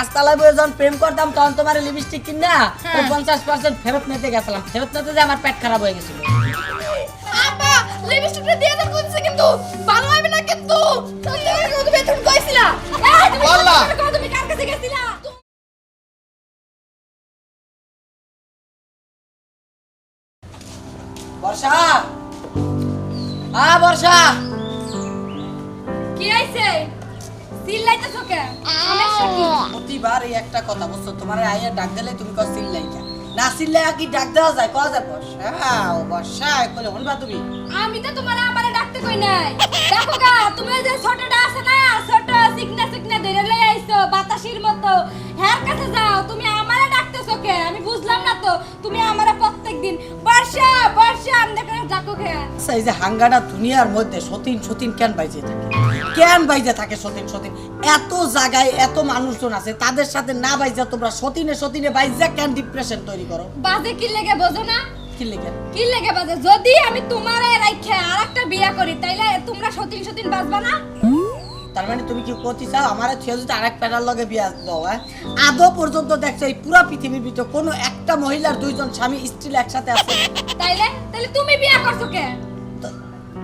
গাছতলায় বসে যখন প্রেম করতাম তখন তোমার লিপস্টিক কিনা হ্যাঁ। পঞ্চাশ পার্সেন্ট ফেরত নিতে গেছিলাম। ফেরত নিতে যে আমার পেট খারাপ হয়ে গেছিল। আপা লিপস্টিকটা দিয়ে দাও কোনছে কিন্তু? ভালো হবে না কিন্তু? তুমি তুমি বেতন কইছিলা? এই তুমি বললা। সত্যি করে কও, তুমি কার কাছে গেছিলা? বর্ষা! আ বর্ষা! কি আইছে চিল্লাইতেছো কে? সমস্যা কি? প্রতিবার এই একটা কথা বুঝছ তোমার আইয়া ডাক দিলে তুমি কস চিল্লাই না চিল্লাই কি ডাক দেওয়া যায়? কয়া যায় বর্ষা ও বর্ষা কইলে হনবা তুমি। আমি তো তোমার আমারে ডাকতে কই নাই। দেখো গা তুমি যে ছোটটা আছে না ছোট সিকনা সিকনা ধরে লই আইছো বাতাসির মতো। হ্যার কাছে যাও তুমি আমারে কে আমি বুঝলাম না তো তুমি আমারে প্রত্যেকদিন বর্ষা বর্ষা আমাদের করে ডাকো কে আচ্ছা, এই যে দুনিয়ার মধ্যে সতীন সতীন কেন বাইজে থাকে? কেন বাইজে থাকে সতীন সতীন? এত জায়গায় এত মানুষজন আছে তাদের সাথে না বাইজা তোমরা সতীনে সতীনে বাইজা কেন ডিপ্রেশন তৈরি করো? বাজে কি লেগে বোঝো না? কি লেগে? কি লেগে বাজে? যদি আমি তোমারে রাইখে আরেকটা বিয়া করি তাইলে তোমরা সতীন সতীন বাজবা না? তার মানে তুমি কি করতে চাও? আমার ছেলে যদি আরেক প্যারার লগে বিয়া দাও হ্যাঁ? আদৌ পর্যন্ত দেখছ এই পুরা পৃথিবীর ভিতরে কোনো একটা মহিলার দুইজন স্বামী স্ত্রী একসাথে আছে? তাইলে? তাইলে তুমি বিয়া করছ কে?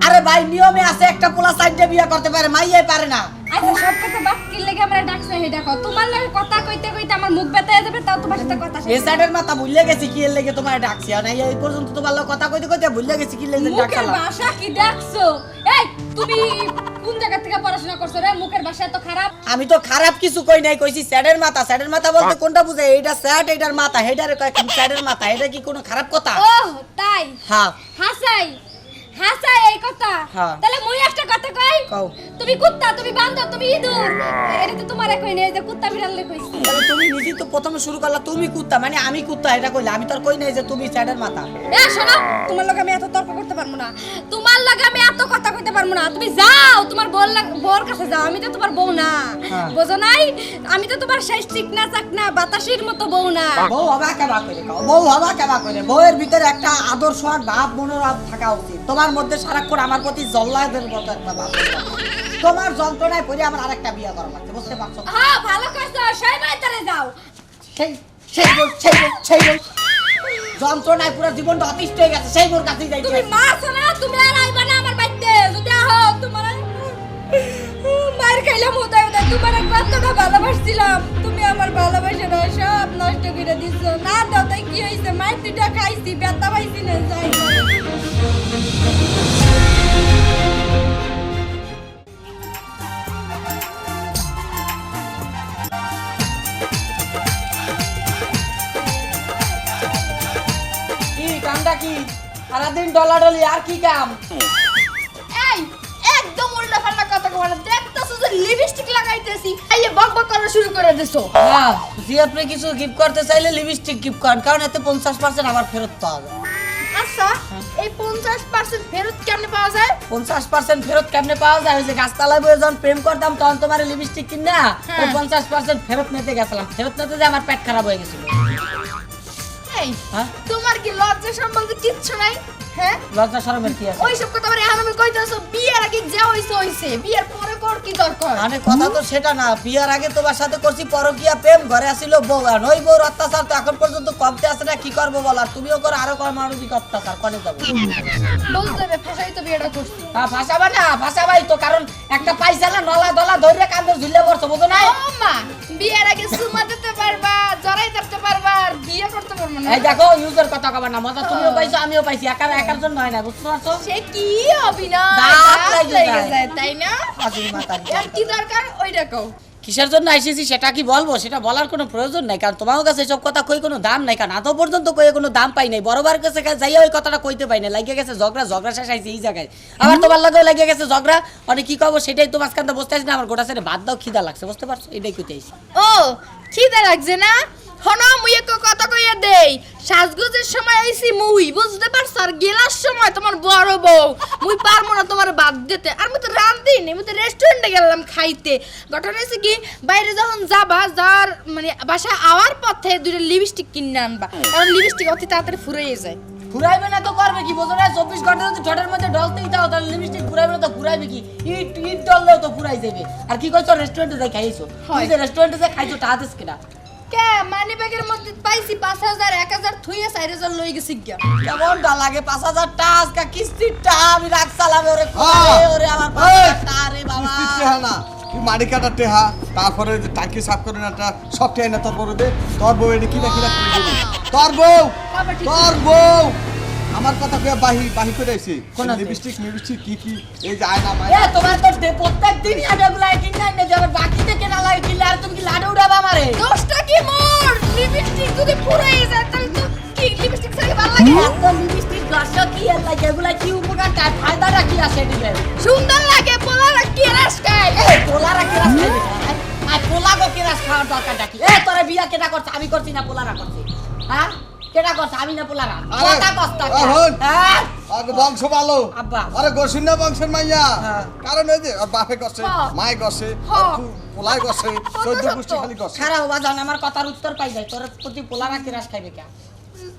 আরে ভাই নিয়মে আছে একটা পোলা সাইডে বিয়া করতে পারে মাইয়াই পারে না। আচ্ছা সব কথা বাদ কি লেগে আমরা ডাকছে হে দেখো? তোমার লগে কথা কইতে কইতে আমার মুখ ব্যথা হয়ে যাবে তাও তোমার সাথে কথা এ সাইডের মাথা ভুলে গেছি কি এর লেগে তোমার ডাকছি? আর এই এই পর্যন্ত তোমার লগে কথা কইতে কইতে ভুলে গেছি কি লেগে মুখের ভাষা কি দেখছ? এই তুমি কোন জায়গা থেকে পড়াশোনা করছ রে? মুখের ভাষা তো খারাপ। আমি তো খারাপ কিছু কই নাই কইছি স্যারের মাথা। স্যারের মাথা বলতে কোনটা বুঝে? এইটা স্যার এইটার মাথা। হেডারে কয় স্যারের মাথা। এটা কি কোনো খারাপ কথা? ও তাই? হ্যাঁ। হাসাই। হাসাই এই কথা। হ্যাঁ। তাহলে মুই একটা কথা কই? কও। তুমি কুত্তা তুমি বান্দর তুমি ইঁদুর। এটা তো তোমার কই নেই যে কুত্তা বিড়ালে কইছি। তাহলে তুমি নিজেই তো প্রথমে শুরু করলা তুমি কুত্তা মানে আমি কুত্তা এটা কইলা। আমি তো আর কই নাই যে তুমি স্যাডের মাথা এ শোনো তোমার লগে আমি এত তর্ক করতে পারব না। তোমার লগে আমি এত কথা কইতে পারব না। তুমি যাও তোমার বোর লাগ- বোর কাছে যাও। আমি তো তোমার বউ না। হ্যাঁ। বোঝো নাই? আমি তো তোমার শেষ ঠিক না চাক না বাতাসের মতো বউ না। বউ হবা কেবা করে বউ হবা কেবা করে। বউয়ের ভিতরে একটা আদর্শ আর ভাব মনোভাব থাকা উচিত। তোমার মধ্যে সারাক্ষণ আমার প্রতি জল্লাদের মতো একটা ভাব। তোমার যন্ত্রণায় পড়ে আমার আরেকটা বিয়ে করা লাগছে বুঝতে পারছ? হ্যাঁ ভালো করছ সেই বাইতারে যাও। সেই সেই বউ সেই বউ সেই বউ যন্ত্রণায় পুরো জীবনটা অতিষ্ঠ হয়ে গেছে সেই বোর কাছেই যাইতে তুমি মা শোনা তুমি আর আইবা না আমার বাড়িতে। যদি আহো তোমার মার খাইলাম উদয় উদয় তোমার কতটা ভালোবাসছিলাম। তুমি আমার ভালোবাসাটা সব নষ্ট করে দিছো। না দাও তাই কি হয়েছে মায়ের দুটা খাইছি ব্যথা পাইছি না যাই ডলাডলি আর কি কাম? এই একদম উল্টা পাল্টা কথা কবার দেখতেছো যে লিপস্টিক লাগাইতেছি এই বক বক করা শুরু করে দিছো। হ্যাঁ যদি আপনি কিছু গিফট করতে চাইলে লিপস্টিক গিফট করেন কারণ এতে পঞ্চাশ পার্সেন্ট আমার ফেরত পাওয়া যায়। আচ্ছা এই পঞ্চাশ পার্সেন্ট ফেরত কেমনে পাওয়া যায়? পঞ্চাশ পার্সেন্ট ফেরত কেমনে পাওয়া যায়? ওই যে গাছতলায় বসে যখন প্রেম করতাম তখন তোমার লিপস্টিক কিনা হ্যাঁ। ওই পঞ্চাশ পার্সেন্ট ফেরত নিতে গেছিলাম। ফেরত নিতে যে আমার পেট খারাপ হয়ে গেছিল। এই হ্যাঁ? তোমার কি লজ্জা সম্বন্ধে কিচ্ছু নাই? হ্যাঁ? লজ্জা শরমের কি আছে? ওইসব কথা এখন আমি কইতেছো বিয়ের আগে যা হইছে হইছে। বিয়ের পরে কর কি দরকার? মানে কথা তো সেটা না বিয়ার আগে তোমার সাথে করছি পরকিয়া প্রেম ঘরে আসিল বউ আর ওই বউর অত্যাচার তো এখন পর্যন্ত কমতে আসে না কি করব বল? আর তুমিও করো আরও কর মানবিক অত্যাচার করে যাব? বলতে হবে ফাঁসাই তো বিয়েটা করছি। হ্যাঁ ফাঁসাবা না ফাঁসাবাই তো কারণ একটা পাইসালা নলা দলা ধরে কান্দে ঝুলে পড়ছো বুঝো না ও মা বিয়ের আগে সুমা দিতে পারবা জড়াই এই দেখো ইউজের কথা কবার না মজা। তুমিও পাইছো আমিও পাইছি। একা একার জন্য হয় না বুঝতে পারছ? সে কি অভিনয় দাঁত দাঁত লেগে লেগে যায়। যায় তাই না? হাজির মাতার আর কি দরকার? ওইটা কও। কিসের জন্য আইসিছি সেটা কি বলব? সেটা বলার কোনো প্রয়োজন নাই কারণ তোমার কাছে এসব কথা কই কোনো দাম নাই কারণ আদৌ পর্যন্ত কই কোনো দাম পাই নাই। বড়বার কাছে কাছে যাইয়া ওই কথাটা কইতে পাই না লাগিয়ে গেছে ঝগড়া ঝগড়া শেষ আইছে এই জায়গায়। আবার তোমার লাগেও লাগিয়ে গেছে ঝগড়া। মানে কি কবো সেটাই তোমার মাঝখানটা বসতে আসি না আমার গোটা সেটা বাদ দাও খিদা লাগছে বুঝতে পারছ? এটাই কইতে আইছি ও খিদে লাগছে না? হনো মুই এক কথা কইয়া দেই। সাজগোজের সময় আইছি মুই বুঝতে পারছ? আর গেলার সময় তোমার বড় বউ। মুই পারব না তোমার বাদ দিতে। আর মুই তো রান্ধি নি মুই তো রেস্টুরেন্টে গেলাম খাইতে। ঘটনা হয়েছে কি বাইরে যখন যাবা যার মানে বাসায় আওয়ার পথে দুটো লিপস্টিক কিনে আনবা। কারণ লিপস্টিক অতি তাড়াতাড়ি ফুরিয়ে যায়। ঘুরাইবে না তো করবে কি? বোঝো না চব্বিশ ঘণ্টা যদি ঠোঁটের মধ্যে ডলতেই থাও তাহলে লিপস্টিক ঘুরাইবে না তো ঘুরাইবে কি? ইট ইট ডললেও তো ঘুরাই যাবে আর কি কইছো রেস্টুরেন্টে যাই খাইছো। যে রেস্টুরেন্টে যাই খাইছো টাকা দিস কিনা? কে? মানি ব্যাগের মধ্যে পাইছি পাঁচ হাজার এক হাজার থুইয়ে চার হাজার লই গেছি গিয়া। কেমনটা লাগে? পাঁচ হাজার টাকা আজকে কিস্তির টাকা আমি রাখছিলাম ওরে ওরে আমার টাকা রে বাবা। না। মাটি কাটার টেহা তারপরে যে টাঙ্কি সাফ করে না সব টেহা না তোর দে। বউ এটা। তোর বউ! তোর বউ! আমার কথা কয়ে বাহি বাহি করে আইছি। কোন? লিপস্টিক লিপস্টিক কি কি? এই যে আয়না এ তোমার তো ডে- প্রত্যেক দিনই আমি এগুলা কিনে আইনে যাবে বাকিতে কেনা লাগে কিনলে আর তুমি কি লাডু উড়াবা আমারে? দোষটা কি মোর? লিপস্টিক যদি পুরাই যায় তাহলে তো কি লিপস্টিক ছাড়া ভালো লাগে? এত লিপস্টিক গাছা কি আর লাগে? এগুলা কি উপকার? তার ফায়দাটা কি আছে দিবে সুন্দর লাগে পোলারা কি রাস্কায় এই পোলারা কি রাস খাইবে আর পোলা গো কি রাস খাওয়ার দরকার কি? এ তোরে বিয়া কেটা করছে আমি করছি না পোলারা করছে। হ্যাঁ? কেটা করছে আমি না পোলারা আরে, কথা কস্তা হ্যাঁ? বংশ ভালো। আব্বা। আরে গসিন বংশের মাইয়া। হ্যাঁ। কারণ এই যে বাপে গসে। মায়ে গসে। পোলাই গসে চৈদ্দ গোষ্ঠী খালি গসে খারাপ বাবা জান আমার কথার উত্তর পাই যায় তোর প্রতি পোলারা কি রাস খাইবে কে?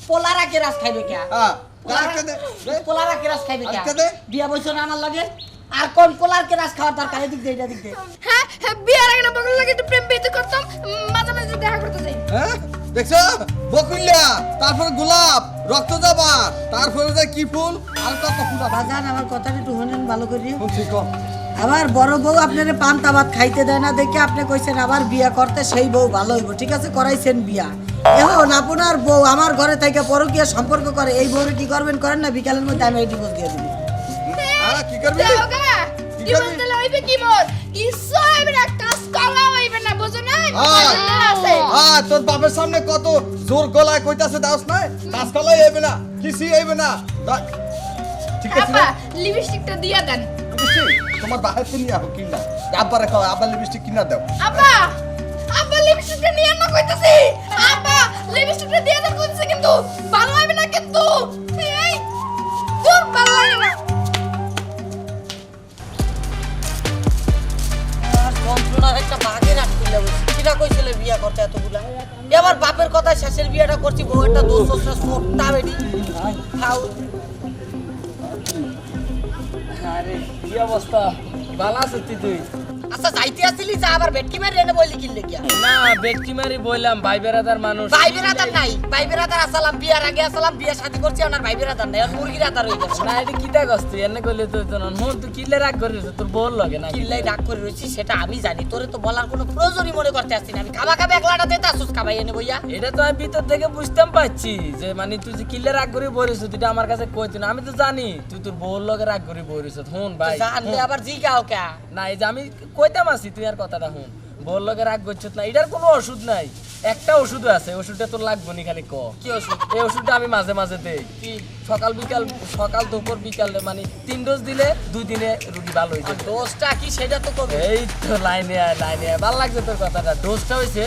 পোলারা কি রাস খাইবে কে? হ্যাঁ। পোলারা- আরেকটা দে, দে। পোলারা কি রাস খাইবে কে? বিয়া বইছো না আমার লগে? আর কোন পোলার কি রাস খাওয়ার দরকার? এদিক দে এটা দিক দে হ্যাঁ বিয়ের আগে না বগল লাগে একটু প্রেম প্রীতি করতাম মাঝে মাঝে দেখা করতে যাই। হ্যাঁ? দেখছ? বকুল্লা তারপরে গোলাপ রক্ত জবা তারপরে যে কি ফুল? আর কত ফুল? বাজান আমার কথাটা একটু শুনেন ভালো করে। কম আবার বড় বউ আপনারে পান্তা ভাত খাইতে দেয় না দেখে আপনি কইছেন আবার বিয়া করতে সেই বউ ভালো হইব। ঠিক আছে করাইছেন বিয়া। এখন আপনার বউ আমার ঘরে থেকে পরকীয়া সম্পর্ক করে এই বউরে কি করবেন করেন না? বিকালের মধ্যে আমি এই ডিভোর্স দিয়ে দিবি। কি করবি? কি কি করবি? কি মোর? কাজ করা হইবে না বুঝো না হ্যাঁ। আছে। হ্যাঁ তোর বাপের সামনে কত জোর গলায় কইতাছে দাস নাই? দাস গলায় আইবে না কিছু আইবে না? ঠিক আছে আপা লিপস্টিকটা দিয়া দেন। তোমার বাহার তো নিয়ে আহো কিনা। আব্বারে খাও আব্বার লিপস্টিক কিনা দাও। আপা আপা লিপস্টিকটা নিয়ে না কইতাছি। আপা লিপস্টিকটা দিয়ে দেন কইতাছি কিন্তু ভালো হইবে না কিন্তু। এই তোর ভালো লাগে না। একটা বাঘের আটকিলে বসে কইছিলে বিয়া করতে এতগুলা? এবার বাপের কথা শেষের বিয়াটা করছি বউ একটা আরে, কি অবস্থা? ভালো তুই তুই? আচ্ছা যাইতে আসছিলি যা আবার মারি এনে বললি কিনলে গিয়া। না বেটকি মারি বললাম ভাই বেড়াদার মানুষ। ভাই বেরাদার নাই ভাই বেরাদার আসালাম বিয়ার আগে আসালাম বিয়া শাদি করছি ওনার ভাই বেরাদার নাই গেছে। না এটা এনে কইলে তুই তো না। হুন তুই কিলে রাগ করিস তোর বল লাগে না কিল্লাই ডাক করে রয়েছি সেটা আমি জানি তোরে তো বলার কোনো প্রয়োজনই মনে করতে আসছি না। আমি খাবা খাবে একলাটা দিতে আসুস খাবাই এনে বইয়া। এটা তো আমি ভিতর থেকে বুঝতাম পাচ্ছি যে মানে তুই যে কিলে রাগ করে বলিস তুই এটা আমার কাছে কইতি না। আমি তো জানি তুই তোর বউর লগে রাগ করে বলিস হুন ভাই জানলে। আবার জিগাও কে? না এই যে আমি কইতাম আছি তুই আর কথাটা হুন বউর লগে রাগ করছিস না এটার কোনো ওষুধ নাই। একটা ওষুধ আছে ওষুধটা তোর লাগবে নি খালি ক। কি ওষুধ? এই ওষুধটা আমি মাঝে মাঝে দেই। কি? সকাল বিকাল সকাল দুপুর বিকাল মানে তিন ডোজ দিলে দুই দিনে রুগী ভালো হয়ে যাবে। দোষটা কি সেটা তো কবে। এই তো লাইনে আয় লাইনে আয়। ভালো লাগছে তোর কথাটা। ডোজটা হয়েছে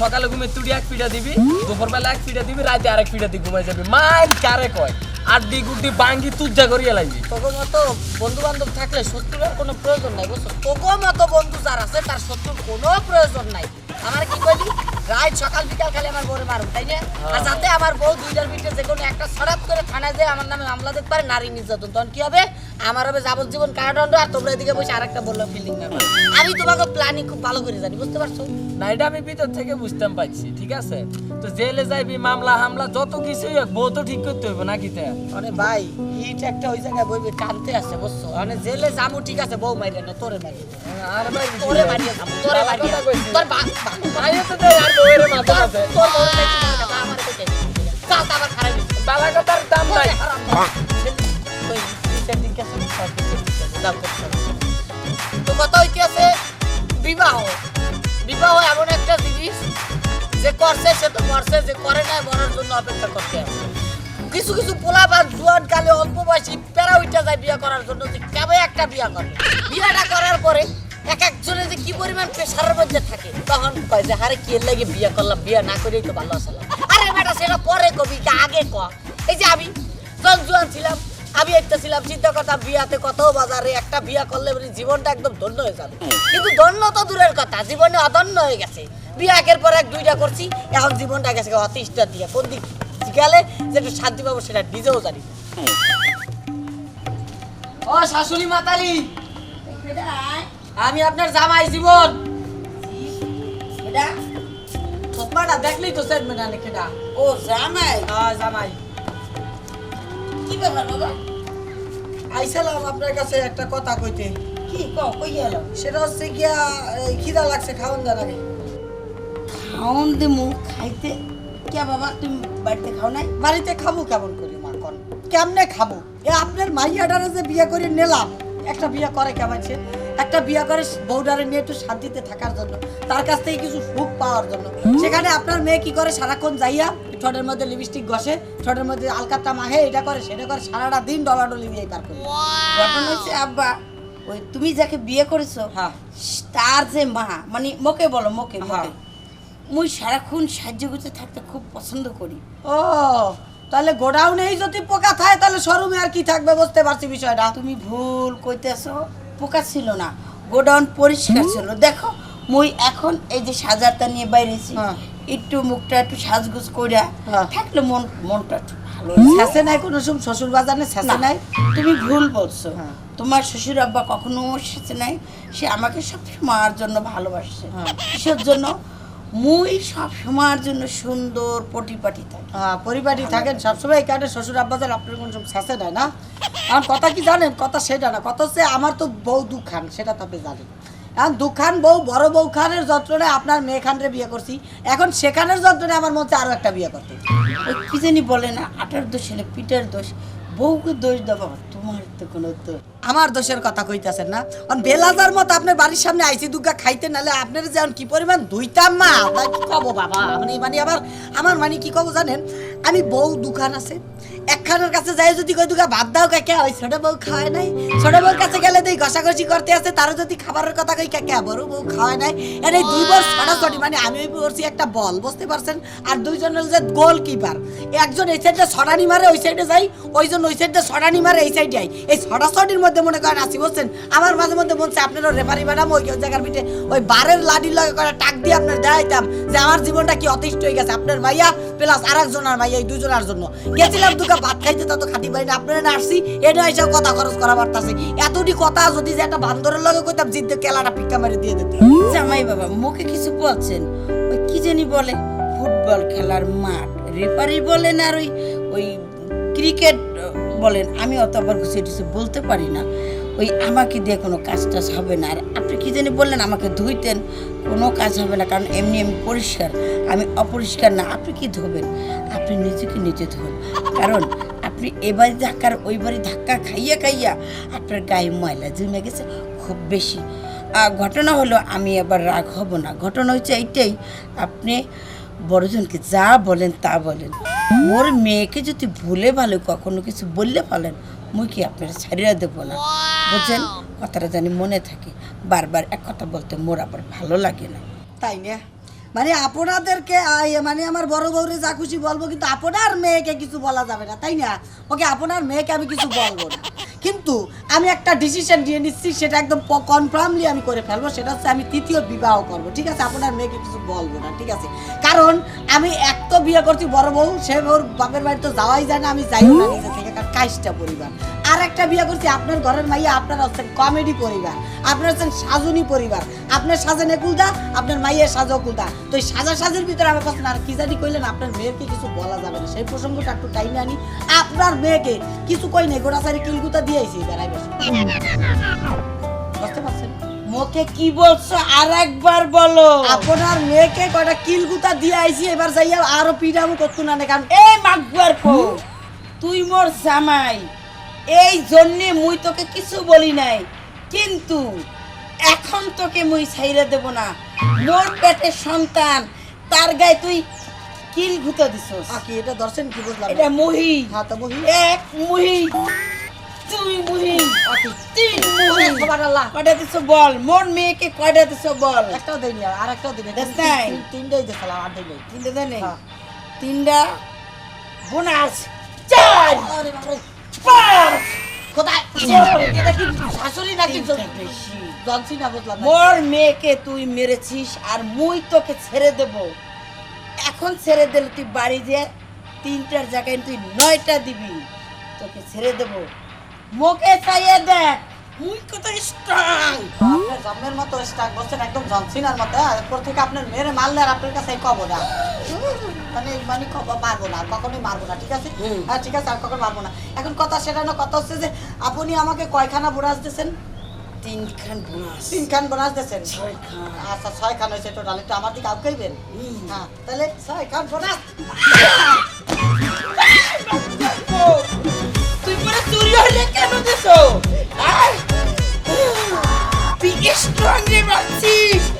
সকালে ঘুমে তুই এক পিঠা দিবি দুপুর বেলা এক পিঠা দিবি রাতে আরেক পিঠা দিয়ে ঘুমাই যাবি। মাইন কারে কয়? আড্ডি গুড্ডি বাঙ্গি তুজ্জা করিয়া লাগবি তোর মতো বন্ধু বান্ধব থাকলে শত্রুর কোনো প্রয়োজন নাই বুঝছ? তোর মতো বন্ধু যার আছে তার শত্রুর কোনো প্রয়োজন নাই। আমার কি কইলি? রাত সকাল বিকাল খালি আমার বউরে মারুম তাই না? আর যাতে আমার বউ দুইটার ভিতরে যে কোনো একটা সরাত করে থানায় যায় আমার নামে মামলা দিতে পারে নারী নির্যাতন। তখন কি হবে? আমার হবে যাবজ্জীবন কারাদণ্ড আর তোমরা এদিকে বসে আরেকটা বললাম ফিল্ডিং আমি তোমাকে প্ল্যানিং খুব ভালো করে জানি বুঝতে পারছ? না এটা আমি ভিতর থেকে বুঝতাম পাচ্ছি ঠিক আছে? তো জেলে যাইবি মামলা হামলা যত কিছুই হোক বউ তো ঠিক করতে হইব নাকি তা? মানে ভাই ইট একটা ওই জায়গায় বইবে টানতে আছে বুঝছ? মানে জেলে যাব ঠিক আছে বউ মাইরে না তোরে মারিয়ে আর ভাই তোরে মারিয়ে যাব তোরে মারিয়ে। তোর বা বা- তো আর বউয়ের মাথা মাথে তোর বউ আমার আবার খারাপ বালা কথার দাম নাই। দিন দাম তো হইতে আছে? বিবাহ। বিবাহ এমন একটা জিনিস যে করছে, সে তো মরছে, যে করে নাই, মরার জন্য অপেক্ষা করতে আছে কিছু কিছু পোলাপান জুয়ান কালে অল্প বয়সী প্যারা উঠা যায় বিয়ে করার জন্য যে কেবে একটা বিয়ে করে। বিয়েটা করার পরে এক একজনের যে কি পরিমাণ প্রেশারের মধ্যে থাকে, তখন কয় যে হারে কি লাগে বিয়ে করলাম? বিয়ে না করেই তো ভালো আসলাম আরে বেটা, সেটা পরে কবি, আগে ক। এই যে আমি, যখন জুয়ান ছিলাম আমি একটা ছিলাম চিন্তা করতাম বিয়াতে কত বাজারে একটা বিয়া করলে মানে জীবনটা একদম ধন্য হয়ে যাবে। কিন্তু ধন্য তো দূরের কথা জীবনে অধন্য হয়ে গেছে। বিয়া একের পর এক দুইটা করছি এখন জীবনটা গেছে অতিষ্ঠ দিয়ে কোন দিক গেলে যে একটু শান্তি পাবো সেটা নিজেও জানি। ও শাশুড়ি মাতালি আমি আপনার জামাই জীবন। দেখলেই তো সেট ও জামাই? হ্যাঁ জামাই। কি ব্যাপার বাবা? আইসালাম আপনার কাছে একটা কথা কইতে। কি? কও কই গেল? সেটা হচ্ছে গিয়া এই খিদা লাগছে খাওন দেন আগে। খাওন দিমু খাইতে। কে বাবা তুমি বাড়িতে খাও নাই? বাড়িতে খাব কেমন করি মা কন? কেমনে খাব? এ আপনার মাইয়াডারে যে বিয়ে করে নিলাম একটা বিয়ে করে কেমন একটা বিয়ে করে বউডারে নিয়ে একটু শান্তিতে থাকার জন্য তার কাছ থেকে কিছু সুখ পাওয়ার জন্য। সেখানে আপনার মেয়ে কি করে? সারাক্ষণ যাইয়া ঠোঁটের মধ্যে লিপস্টিক ঘষে ঠোঁটের মধ্যে আলকাতা মাহে এটা করে সেটা করে সারাটা দিন ডলাডলি দিয়ে পার করে। ঘটনা হচ্ছে আব্বা ওই তুমি যাকে বিয়ে করেছ হ্যাঁ। তার যে মা মানে মোকে বলো মোকে হ্যাঁ। মোকে। মুই সারাক্ষণ সাহায্য করতে থাকতে খুব পছন্দ করি। ও তাহলে গোডাউনেই যদি পোকা থাকে তাহলে শোরুমে আর কি থাকবে বুঝতে পারছি বিষয়টা। তুমি ভুল কইতেছো। পোকা ছিল না। গোডাউন পরিষ্কার ছিল। দেখো মুই এখন এই যে সাজাটা নিয়ে বাইরেছি হ্যাঁ। একটু মুখটা একটু সাজগুজ করিয়া হ্যাঁ। থাকলে মন মনটা ভালো শেষে নাই কোনো সময় শ্বশুর বাজারে শেষে নাই? তুমি ভুল বলছো। তোমার শ্বশুর আব্বা কখনো ওর সাথে নাই? সে আমাকে সবসময় মার জন্য ভালোবাসছে। হ্যাঁ। কিসের জন্য? মুই সব সময়ের জন্য সুন্দর পটিপাটি থাকি। হ্যাঁ পরিপাটি থাকেন। সবসময় এই কারণে শ্বশুর আব্বাজার আপনার কোনো শেষে নেয় না। এখন কথা কি জানেন? কথা সেটা না। কথা হচ্ছে আমার তো বউ দুখান, সেটা তো আপনি জানেন। এখন দুখান বউ, বড় বউ খানের যন্ত্রণায় আপনার মেয়ে খানরে বিয়ে করছি। এখন সেখানের যন্ত্রণায় আমার মধ্যে আরও একটা বিয়ে করতে কি জানি বলে না আটার দোষ হলে পিটার দোষ। বউকে দোষ দাও তোমার তো কোনো তো আমার দোষের কথা কইতাছেন না। অন বেলাজার মত আপনার বাড়ির সামনে আইসি দুর্গা খাইতে নালে আপনার যেমন কি পরিমাণ দুইতাম মা কি কব বাবা? মানে মানে আবার আমার মানে কি কব জানেন? আমি বউ দোকান আছে। একখানের কাছে যাই যদি কই দুগা ভাত দাও কাকে ওই ছোট বউ খাওয়ায় নাই। ছোট বউর কাছে গেলে দেই ঘষাঘষি করতে আছে। তারও যদি খাবারের কথা কই কাকে বড় বউ খাওয়ায় নাই। এর এই দুই বছর ছড়াছড়ি মানে আমি করছি একটা বল, বুঝতে পারছেন? আর দুইজন যে গোল কিপার একজন এই সাইডে ছড়ানি মারে, ওই সাইডে যাই। ওইজন ওই সাইডে ছড়ানি মারে, এই সাইডে আই। এই ছড়াছড়ির মধ্যে মনে করেন আসি বলছেন আমার মাঝে মধ্যে বলছে আপনারও রেফারি ম্যাডাম ওই ওই জায়গার পিঠে ওই বারের লাডির লগে করে টাক দিয়ে আপনার দেখাইতাম যে আমার জীবনটা কি অতিষ্ঠ হয়ে গেছে। আপনার মাইয়া প্লাস আর একজনের মাইয়া এই দুজনের জন্য। গেছিলাম দুকা ভাত খাইতে তত খাতি পাই না। আপনারা না আসছি এটা এসে কথা খরচ করা পারতাছি এতটি কথা যদি যে একটা বান্দরের লগে কইতাম জিদ্দে কেলাটা পিক্কা মেরে দিয়ে দিত। জামাই বাবা, মুখে কিছু বলছেন? ওই কি জানি বলে? ফুটবল খেলার মাঠ। রেফারি বলেন আর ওই ওই ক্রিকেট বলেন। আমি অত আবার কিছু বলতে পারি না। ওই আমাকে দিয়ে কোনো কাজ টাজ হবে না। আর আপনি কি জানি বললেন, আমাকে ধুইতেন, কোনো কাজ হবে না, কারণ এমনি আমি পরিষ্কার। আমি অপরিষ্কার না, আপনি কি ধোবেন? আপনি নিজেকে নিজে ধোবেন কারণ আপনি এবারে ধাক্কার ওই বাড়ি ধাক্কা খাইয়া খাইয়া আপনার গায়ে ময়লা জমে গেছে খুব বেশি। ঘটনা হলো, আমি এবার রাগ হব না। ঘটনা হচ্ছে এইটাই, আপনি বড়জনকে যা বলেন তা বলেন। মোর মেয়েকে যদি ভুলে ভালো, কখনো কিছু বললে ফেলেন মুই কি আপনারা ছাড়িয়ে দেবো না? বুঝছেন? কথাটা জানি মনে থাকে। বারবার এক কথা বলতে মোর আবার ভালো লাগে না। তাই না? মানে আপনাদেরকে মানে আমার বড় বউরে যা খুশি বলব কিন্তু আপনার মেয়েকে কিছু বলা যাবে না তাই না? ওকে আপনার মেয়েকে আমি কিছু বলব না। কিন্তু আমি একটা ডিসিশন নিয়ে নিচ্ছি সেটা একদম কনফার্মলি আমি করে ফেলব সেটা হচ্ছে আমি তৃতীয় বিবাহ করব ঠিক আছে? আপনার মেয়েকে কিছু বলব না ঠিক আছে? কারণ আমি এক তো বিয়ে করছি বড় বউ সে ওর বাপের বাড়ি তো যাওয়াই যায় না আমি যাইও না নিজে থেকে কারণ কাজটা পরিবার। আর একটা বিয়ে করছি আপনার ঘরের মাইয়া আপনার হচ্ছেন কমেডি পরিবার আপনার হচ্ছেন সাজুনি পরিবার। আপনার সাজেন একুলদা আপনার মাইয়ের সাজো কুলদা। তো এই সাজা সাজের ভিতরে আমার পছন্দ আর কি জানি কইলেন আপনার মেয়েকে কিছু বলা যাবে না। সেই প্রসঙ্গটা একটু টাইমে আনি। আপনার মেয়েকে কিছু কই নেই গোটা সারি কিলগুতা দিয়েছি বেড়াই বসে। বুঝতে পারছেন? মুখে কি বলছো? আর একবার বলো। আপনার মেয়েকে কয়টা কিলগুতা দিয়ে আইছি এবার যাইয়া আরও পিডামু করতো না কারণ এই মাগুয়ার পো তুই মোর জামাই। এই জন্যে মুই তোকে কিছু বলি নাই। কিন্তু এখন তোকে মুই ছাইরা দেব না। মোর পেটের সন্তান তার গায়ে তুই কিল ঘুতো দিছস। আকি এটা দর্শন কি বুঝলাম? না। এটা মুহি। হ্যাঁ তো বহি এক মুহি তুই মুহি আকি তিন মুহি। খবর আল্লাহ কয়টা দিছ বল? মোর মেয়েকে কয়টা দিছ বল? একটাও দেয়নি আর একটাও দিনে That's nine. তিনটাই দেখালাম আর দিনে তিনটা দেনে হ্যাঁ। তিনটা বোনাস। চার! আরে পাঁচ কোথায়? এটা কি শাশুড়ি নাকি জনসি না বুঝলাম মোর মেয়েকে তুই মেরেছিস আর মুই তোকে ছেড়ে দেব। এখন ছেড়ে দিলে তুই বাড়ি যে তিনটার জায়গায় তুই নয়টা দিবি তোকে ছেড়ে দেবো। মুখে চাইয়ে দেখ। মুই কত স্ট্রং। আপনার জন্মের মতো স্টাক বলছেন একদম জনসিনার মতো হ্যাঁ? এরপর থেকে আপনার মেরে মারলে আর আপনার কাছে কব না। মানে মানে কব মারবো না কখনোই মারবো না ঠিক আছে? হ্যাঁ ঠিক আছে আর কখন মারবো না। এখন কথা সেটা না কথা হচ্ছে যে আপনি আমাকে কয়খানা বোনাস দিয়েছেন? তিনখান বোনাস। তিনখান বোনাস দিয়েছেন। আচ্ছা ছয় খান হয়েছে টোটাল একটু আমার দিকে আউকাইবেন হ্যাঁ তাহলে ছয় খান বোনাস। তুই পরে চুরি হলে কেন দিছো? আয়! তুই স্ট্রং রে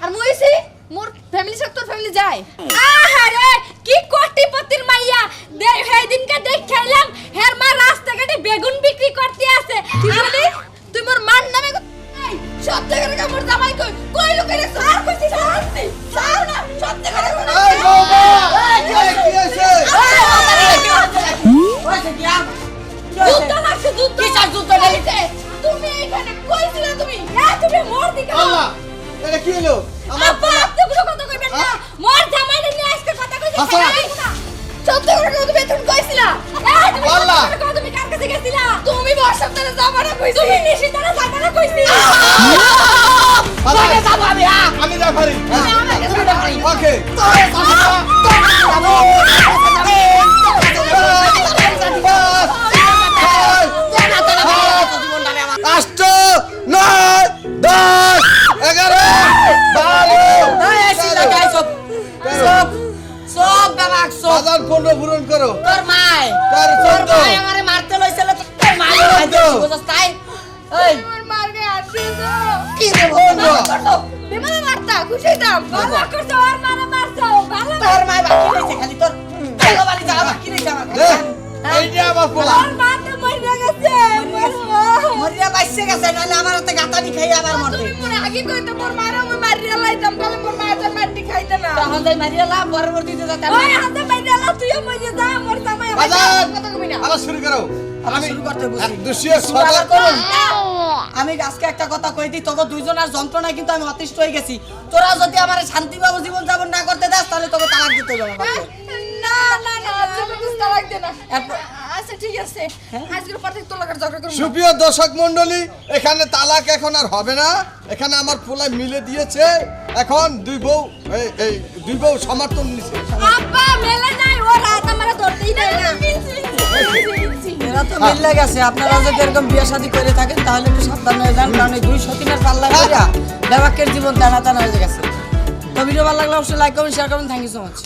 আর মুইছি মোর ফ্যামিলি সাথে তোর ফ্যামিলি যায়। আহারে কি কোটিপতির মাইয়া। দে সেই দিনকে দেখ খেলাম হের মা রাস্তাঘাটে বেগুন বিক্রি করতে আছে। কি বলি তুই মোর মান নামে ক- এই সত্যি করে কা মোর জামাই কই কই লোকের সার কইছি সারছি সার না সত্যি করে কই এই বৌমা! এই, কি হয়েছে? হয়েছে কি আর? কি যুদ্ধ হয়েছে? লাগছে কিসের যুদ্ধ লেগেছে? তুমি এখানে কইছিলা তুমি? হ্যাঁ তুমি মোর দিকে আল্লাহ, এটা কি হলো? আমার আব্বা আপনি কোনো কথা কইবেন না। মোর জামাই নিয়ে আজকে কথা কইছে। সত্যি করে তুমি এখন কইছিলা। আল্লাহ। তুমি কার কাছে গেছিলা? তুমি বর্ষার তারে যাবা না কইছি। তুমি নিশিতারা যাইবা না কইছি আল্লাহ, যাব আমি, হ্যাঁ? আমি রেফারি। ওকে। আষ্ট নয় দশ এগারো। বারো। এই, এই, চিল্লা গাই, সব, সব, সব বাবাক, সব। হাজার পনেরো পূরণ করো। তোর মাই তার চোদ্দ। আমারে মারতে লইছিল তো তোর মাই চোদ্দ। বুঝছ তাই? এই। আমার মার গায়ে হাত দিয়েছ কি রে বন্ধু? বিমানে মারতা খুশি হইতাম ভালো করছ আর মারা মারছো। ভালো তোর মাই বাকি রইছে খালি তোর ভালো বাড়ি যা বাকি রইছে আমার এইটা আমার পোলা। গেছে নাহলে আমার হাতে গাতানি খাই আবার মরতে তুমি আগে কইতে মোর মারা আমি মারিয়া লাইতাম তাহলে মোর মারটি খাইতে না। তখন যাই মারিয়া লাভ পরবর্তীতে যাতে ওই হাতে বাইরে এলা তুইও মরে যা মোর জামাই কথা না। আবার শুরু করো। আমি শুরু করতে বসি। দুশিয়ে। আমি আজকে একটা কথা কই দিই তোকে দুইজনের যন্ত্রণায় কিন্তু আমি অতিষ্ঠ হয়ে গেছি। তোরা যদি আমার শান্তিবাবু জীবন যাপন না করতে দাস তাহলে তোকে তালাক দিতে আমাকে। না না না আচ্ছা বুঝতে লাগবে না। ঠিক আছে। আজকের পর থেকে তোর লাগার ঝগড়া করব সুপ্রিয় দর্শক মন্ডলী এখানে তালাক এখন আর হবে না। এখানে আমার পোলা মিলে দিয়েছে। এখন দুই বউ এই এই দুই বউ সমর্থন নিছে। আব্বা মেলে নাই। ও রাত আমারে ধরতেই দেয় না। এরা তো মিল্লে গেছে। আপনারা যদি এরকম বিয়ে শাদী করে থাকেন তাহলে একটু সাবধান হয়ে যান কারণ এই দুই সতীনের পাল্লা করিয়া দেবাকের জীবন টানা টানা হয়ে গেছে। তো ভিডিও ভালো লাগলে অবশ্যই লাইক করুন শেয়ার করুন থ্যাংক ইউ সো মাচ